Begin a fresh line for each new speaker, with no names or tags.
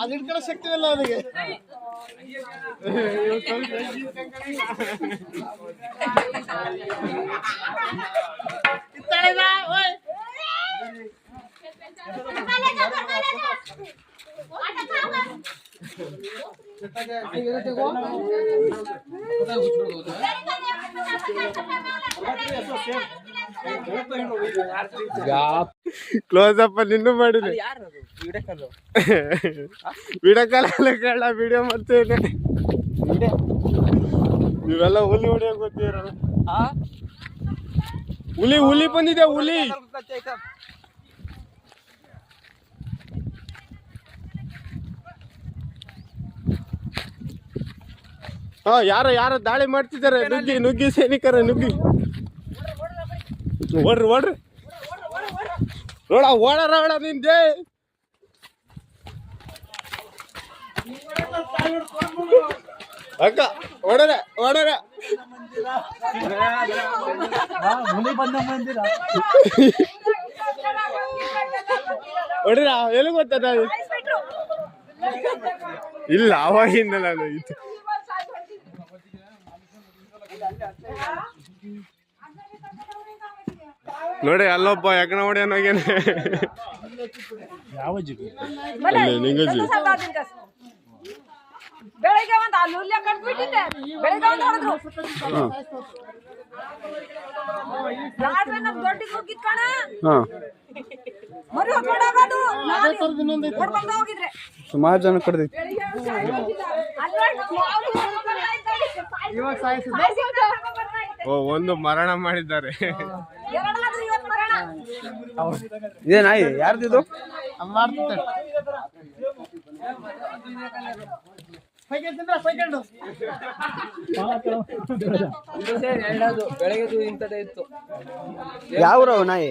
ಅದು ಹಿಡ್ಕೊಳ್ಳೋ ಶಕ್ತಿ ಇಲ್ಲ ಅವನಿಗೆ ಕ್ಲೋಸ್ ಅಪ್ ನಿನ್ನೂ ಮಾಡಿದೆ. ವಿಡಿಯೋ ಕಾಲ್ ಎಲ್ಲ ಕೇಳ ವಿಡಿಯೋ ಮಾಡ್ತೇನೆ ನೀವೆಲ್ಲ ಹುಲಿ ಹೊಡಿಯೋಕೆ ಗೊತ್ತಿರಲ್ಲ ಹುಲಿ ಹುಲಿ ಬಂದಿದೆ ಹುಲಿ. ಹಾ ಯಾರೋ ಯಾರೋ ದಾಳಿ ಮಾಡ್ತಿದ್ದಾರೆ? ನುಗ್ಗಿ ನುಗ್ಗಿ ಸೈನಿಕರ ನುಗ್ಗಿ. ಓಡ್ರಿ ಓಡ್ರಿ. ನೋಡ ಓಡಾರ ಓಡ ನಿಂದೆ. ಅಕ್ಕ ಓಡರ ಓಡರ ಹೊಡಿರಾ ಎಲ್ಲಿ ಗೊತ್ತದ ಇಲ್ಲ ಅವಾಗಿಂದ ನಾನು ನೋಡಿ ಅಲ್ಲೊಬ್ಬ ಯಾಕನ ಅನ್ನೋಗೇನೆ ಯಾವ ಅಲ್ಲಿ ನಿಂಗಜಿ
ಬೆಳಿಗ್ಗೆ ಒಂದು ಅಲ್ಲಿ ಹುಲ್ಲೆ ಕಟ್ಬಿಟ್ಟಿದ್ದೆ. ಬೆಳಿಗ್ಗೆ ಒಂದು ಹೊಡೆದ್ರು. ರಾತ್ರಿ ನಮ್ ದೊಡ್ಡ ಹೋಗಿದ್ ಕಣ.
ಹಾ.
ಮರಿ ಹೊತ್ಕೊಂಡೋಗೋದು ಹೊಡ್ಕೊಂಡ್ ಹೋಗಿದ್ರೆ.
ಸುಮಾರು ಜನ ಕಡ್ದೈತಿ
ಇದ್ದಾರೆ.
ಓ ಒಂದು ಮರಣ ಮಾಡಿದ್ದಾರೆ.
ಎರಡಾದ್ರೂ ಇವತ್ತು ಮರಣ
ಇದೇ ನಾಯಿ ಯಾರ್ದಿದು?
ಬೆಳಗ್ಗೆ ಇಂಥದ್ದೇ ಇತ್ತು
ಯಾವ ನಾಯಿ